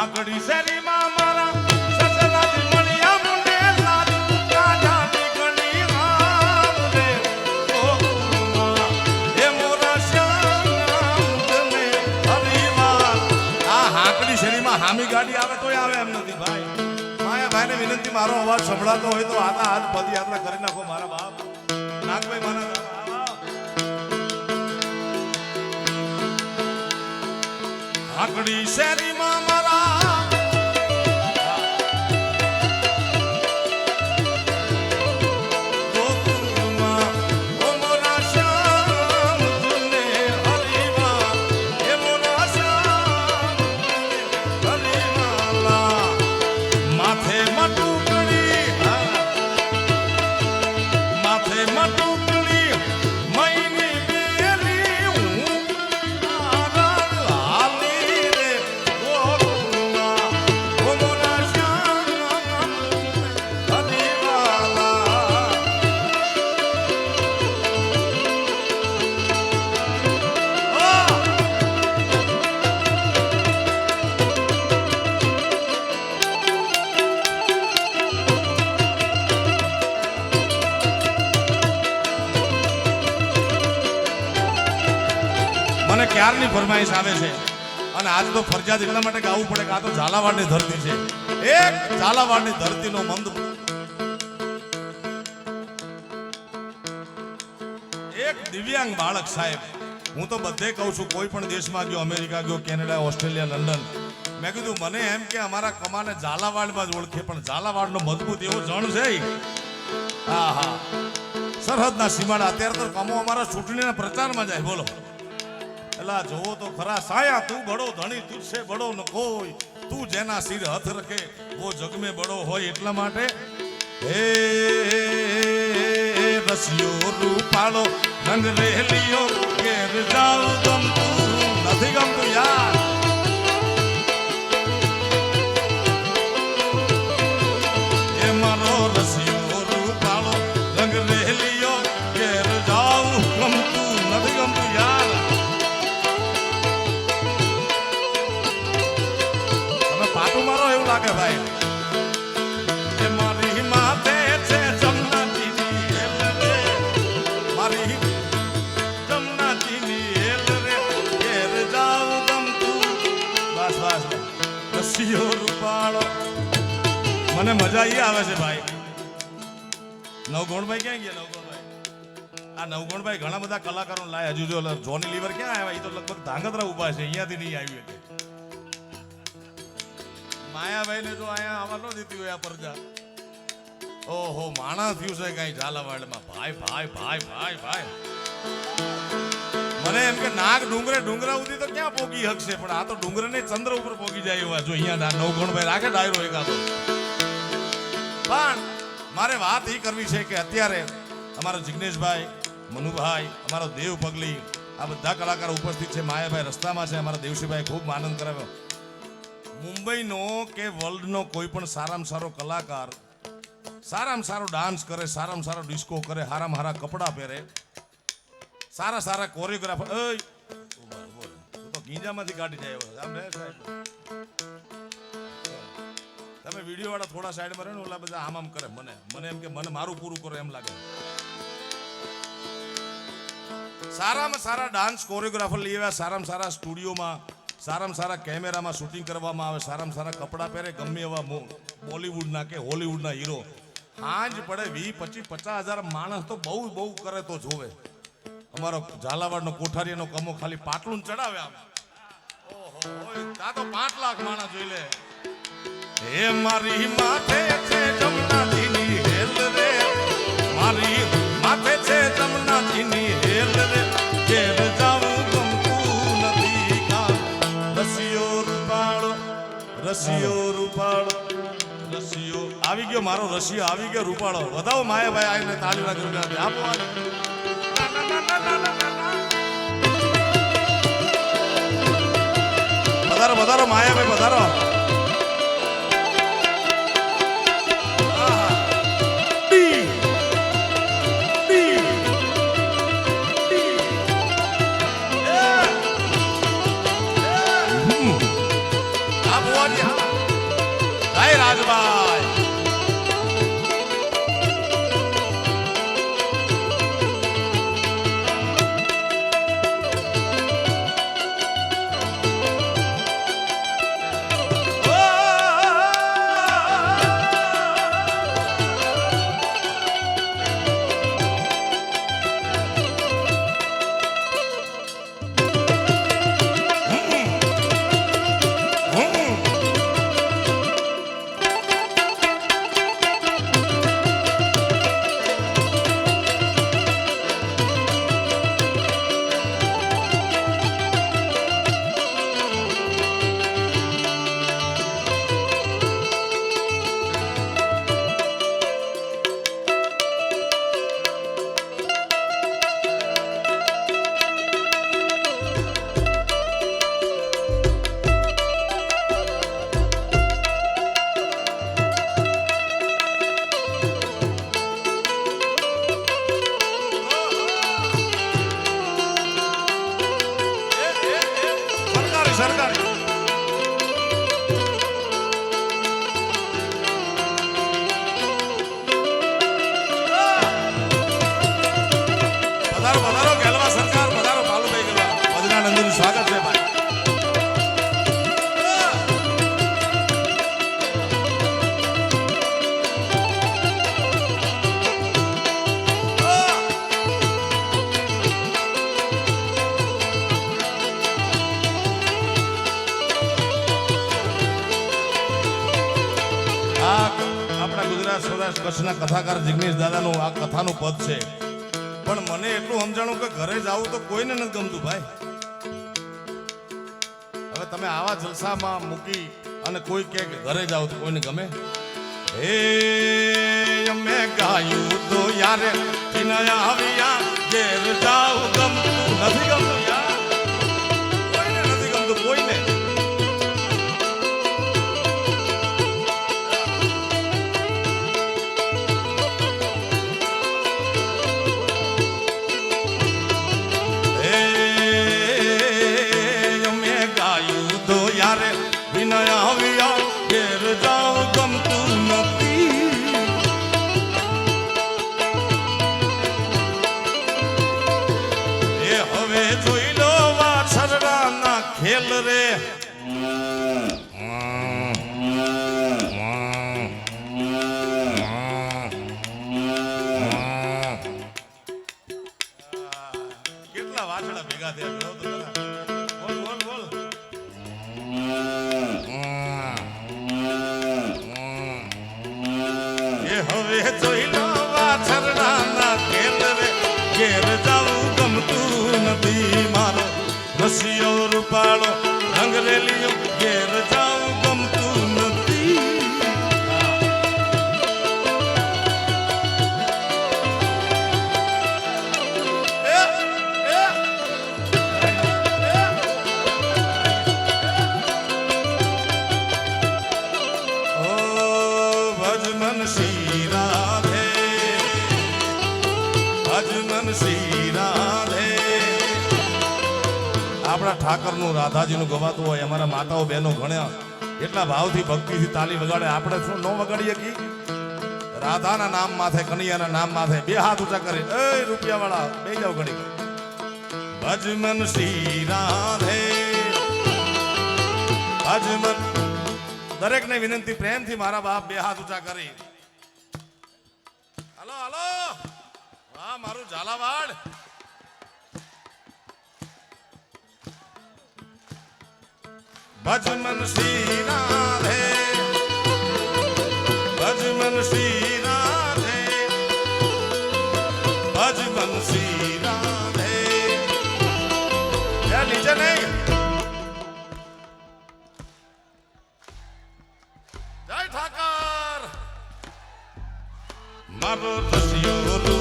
આકડી શેરીમાં મારા હામ ગાડી આવે તોય આવે એમ નથી, ભાઈ. માયા ભાઈને વિનંતી, મારો અવાજ સંભળાતો હોય તો આના હાથ પદયાત્રા કરી નાખો, મારા બાપ. નાગભાઈ મારા. આકડી શેરીમાં મને ક્યારની ફરમાઈશ આવે છે. અને આજ તો ફરજિયાત એટલા માટે ગાવું પડે કે આ તો ઝાલાવાડની ધરતી છે. એક ઝાલાવાડની ધરતીનો મંદ એક દિવ્યાંગ બાળક સાહેબ, હું તો બધે કહું છું, કોઈ પણ દેશમાં ગયો, અમેરિકા ગયો, કેનેડા, ઓસ્ટ્રેલિયા, લંડન, મેં કીધું, મને એમ કે અમારા કમાને ઝાલાવાડમાં જ ઓળખે, પણ ઝાલાવાડનો મજબૂત એવો જણ છે હા હા. સરહદના સીમાડા, અત્યારે તો કમો અમારા ચૂંટણીના પ્રચારમાં જાય, બોલો. એલા જોવો તો ખરા સાયા, તું બડો ધણી તુજસે બડો ન કોઈ. તું જેના સિર હથ રખે, વો જગ મે બડો હોય એટલા માટે. હે, રસિયો રૂપાળો રંગ રેલિયો ઘેર જાવ ગમતું, નથી ગમતું યાર. મને મજા ઈ આવે છે ભાઈ. નવગુણભાઈ ક્યાં ગયા, નવગુણભાઈ? આ નવગુણભાઈ ઘણા બધા કલાકારો લાય. હજુ જો જોની લીવર ક્યાં આવ્યા? એ તો લગભગ ધાંગધ્રા ઊભા છે. અહીંયાથી નહીં આવ્યું એટલે. માયાભાઈને જો અહીંયા આવવા ન દીધી હોય આ પ્રજા. ઓહો, માણા થયું છે કઈ ઝાલાવાડમાં. ભાઈ ભાઈ ભાઈ ભાઈ ભાઈ. મને એમ કે નાગ ડુંગરે ડુંગરા ઉધી તો ક્યાં પોગી હકશે પણ આ તો ડુંગરે ને ચંદ્ર ઉપર પોગી જાય એવા જો અહીંયા નવગુણભાઈ રાખે ડાયરો એકાદો પણ મારે વાત એ કરવી છે કે અત્યારે અમારો જિગ્નેશભાઈ, મનુભાઈ, અમારો દેવ પગલી, આ બધા કલાકારો ઉપસ્થિત છે. માયાભાઈ રસ્તામાં છે. અમારા દેવશીભાઈ ખૂબ આનંદ કરાવ્યો. મુંબઈનો કે વર્લ્ડનો કોઈ પણ સારામાં સારો કલાકાર, સારામાં સારો ડાન્સ કરે, સારામાં સારો ડિસ્કો કરે, હારામાં હારા કપડાં પહેરે, સારા સારા કોરિયોગ્રાફર તો ગીંજામાંથી કાઢી જાય. તમે વીડિયો વાળા થોડા સાઈડમાં રહે ને ઓલા બધા આમ આમ કરે, મને મને એમ કે મને મારું પૂરું કરે એમ લાગે સારામાં સારા ડાન્સ કોરિયોગ્રાફર લઈ આવ્યા, સારામાં સારા સ્ટુડિયોમાં સારામાં સારા કેમેરામાં શૂટિંગ કરવામાં આવે, સારામાં સારા કપડાં પહેરે, ગમે એવા બોલિવૂડના કે હોલિવૂડના હીરો હાંજ પડે વી પચીસ, પચાસ હજાર માણસ તો બહુ બહુ કરે તો જોવે. અમારો ઝાલાવાડનો કોઠારીનો કમો ખાલી પાટલું ચડાવે આમ. પાંચ લાખ માણસ જોઈ લે. હે મારી માથે છે જમનાજીની હેલ રે. મારી માથે છે જમનાજીની હેલ રે. ઘેર જાવું રસિયો રૂપાળો. રસિયો. આવી ગયો મારો રસિયો, આવી ગયો રૂપાળો. વધાવો માયાભાઈ આવીને તાળી ગરબા આપો. વધારો વધારો માયાભાઈ વધારો. 啊！કચ્છના કથાકાર જિગ્નેશ દાદાનું આ કથાનું પદ છે. પણ મને એટલું સમજાણું કે ઘરે જાવું તો કોઈને નથી ગમતું ભાઈ. હવે તમે આવા જલસામાં મૂકી અને કોઈ કે ઘરે જાવ તો કોઈને ગમે? હે અમે ગાયું તો યારે કિનાયા આવ્યા, ઘેર જાવ ગમતું નથી ગમતું. ஆகாது આપણા ઠાકરનું, રાધાજીનું ગવાતું હોય, અમારા માતાઓ બહેનો ગણ્યા એટલા ભાવથી, ભક્તિથી તાલી વગાડે. આપણે શું ન વગાડીએ કી? રાધાના નામ માથે, કનૈયાના નામ માથે બે હાથ ઊંચા કરી. એ રૂપિયા વાળા બે જાવ ઘડી ભજમન શ્રી રાધે. ભજમન. દરેકને વિનંતી, પ્રેમથી મારા બાપ બે હાથ ઊંચા કરી. Hello hello. વાહ મારું ઝાલાવાડ. ભજમન શ્રી રાધે ભજમન શ્રી રાધે ભજમન શ્રી રાધે નીચે નહીં જય ઠાકર મારો રસિયો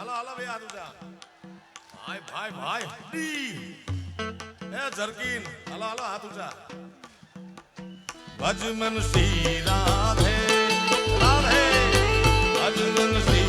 હાલો હાલો ભાઈ આદુજા ભાઈ ભાઈ ભાઈ. ડી એ જરકીન, હાલો હાલો, હાથ ઊંચા. ભજમન શ્રી રાધે રાધે. ભજમન શ્રી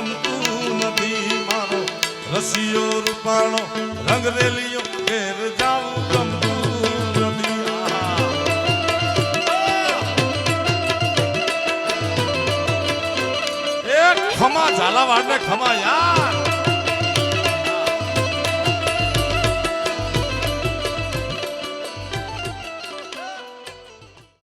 ગમતું નથી મારો રસિયો રૂપાણો, રંગ રેલીઓ, ઘેર જાવું ગમતું નથી ખમા ઝાલાવાડ ને ખમા યાર.